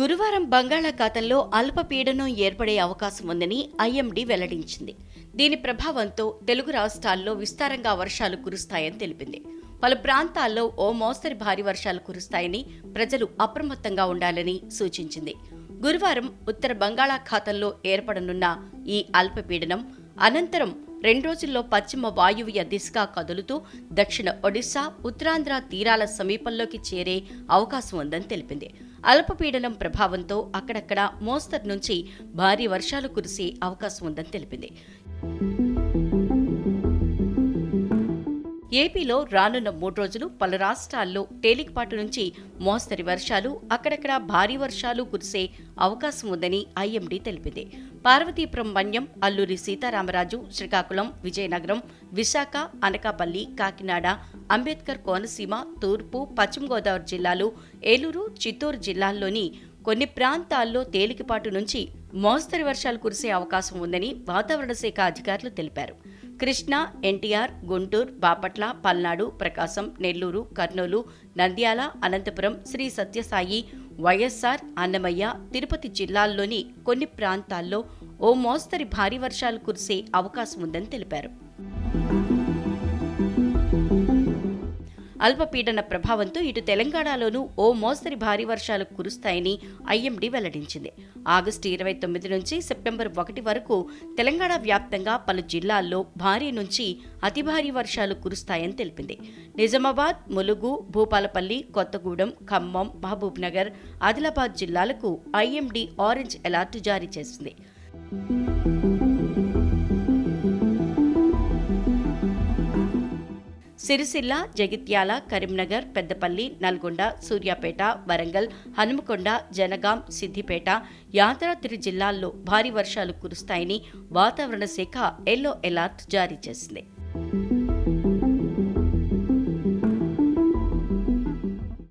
గురువారం బంగాళాఖాతంలో అల్పపీడనం ఏర్పడే అవకాశం ఉందని ఐఎండీ వెల్లడించింది. దీని ప్రభావంతో తెలుగు రాష్ట్రాల్లో విస్తారంగా వర్షాలు కురుస్తాయని తెలిపింది. పలు ప్రాంతాల్లో ఓ మోస్తరి భారీ వర్షాలు కురుస్తాయని ప్రజలు అప్రమత్తంగా ఉండాలని సూచించింది. గురువారం ఉత్తర బంగాళాఖాతంలో ఏర్పడనున్న ఈ అల్పపీడనం అనంతరం రెండు రోజుల్లో పశ్చిమ వాయువ్య దిశగా కదులుతూ దక్షిణ ఒడిశా ఉత్తరాంధ్ర తీరాల సమీపంలోకి చేరే అవకాశం ఉందని తెలిపింది. అల్పపీడనం ప్రభావంతో అక్కడక్కడ మోస్తరు నుంచి భారీ వర్షాలు కురిసే అవకాశం ఉందని తెలిపింది. ఏపీలో రానున్న మూడు రోజులు పలు రాష్ట్రాల్లో తేలికపాటు నుంచి మోస్తరి వర్షాలు అక్కడక్కడ భారీ వర్షాలు కురిసే అవకాశం ఉందని ఐఎండీ తెలిపింది. పార్వతీపురం మన్యం అల్లూరి సీతారామరాజు శ్రీకాకుళం విజయనగరం విశాఖ అనకాపల్లి కాకినాడ అంబేద్కర్ కోనసీమ తూర్పు పశ్చిమ గోదావరి జిల్లాలు ఏలూరు చిత్తూరు జిల్లాల్లోని కొన్ని ప్రాంతాల్లో తేలికపాటు నుంచి మోస్తరి వర్షాలు కురిసే అవకాశం ఉందని వాతావరణ శాఖ అధికారులు తెలిపారు. కృష్ణా ఎన్టీఆర్ గుంటూరు బాపట్ల పల్నాడు ప్రకాశం నెల్లూరు కర్నూలు నంద్యాల అనంతపురం శ్రీ సత్యసాయి వైఎస్ఆర్ అన్నమయ్య తిరుపతి జిల్లాల్లోని కొన్ని ప్రాంతాల్లో ఓ మోస్తరి భారీ వర్షాలు కురిసే అవకాశం ఉందని తెలిపారు. అల్పపీడన ప్రభావంతో ఇటు తెలంగాణలోనూ ఓ మోస్తరి భారీ వర్షాలు కురుస్తాయని ఐఎండీ వెల్లడించింది. ఆగస్టు ఇరవై తొమ్మిది నుంచి సెప్టెంబర్ ఒకటి వరకు తెలంగాణ వ్యాప్తంగా పలు జిల్లాల్లో భారీ నుంచి అతి భారీ వర్షాలు కురుస్తాయని తెలిపింది. నిజామాబాద్ ములుగు భూపాలపల్లి కొత్తగూడెం ఖమ్మం మహబూబ్ నగర్ ఆదిలాబాద్ జిల్లాలకు ఐఎండీ ఆరెంజ్ అలర్ట్ జారీ చేసింది. సిరిసిల్ల జగిత్యాల కరీంనగర్ పెద్దపల్లి నల్గొండ సూర్యాపేట వరంగల్ హనుమకొండ జనగాం సిద్దిపేట యాదాద్రి జిల్లాల్లో భారీ వర్షాలు కురుస్తాయని వాతావరణ శాఖ ఎల్లో అలర్ట్ జారీ చేసింది.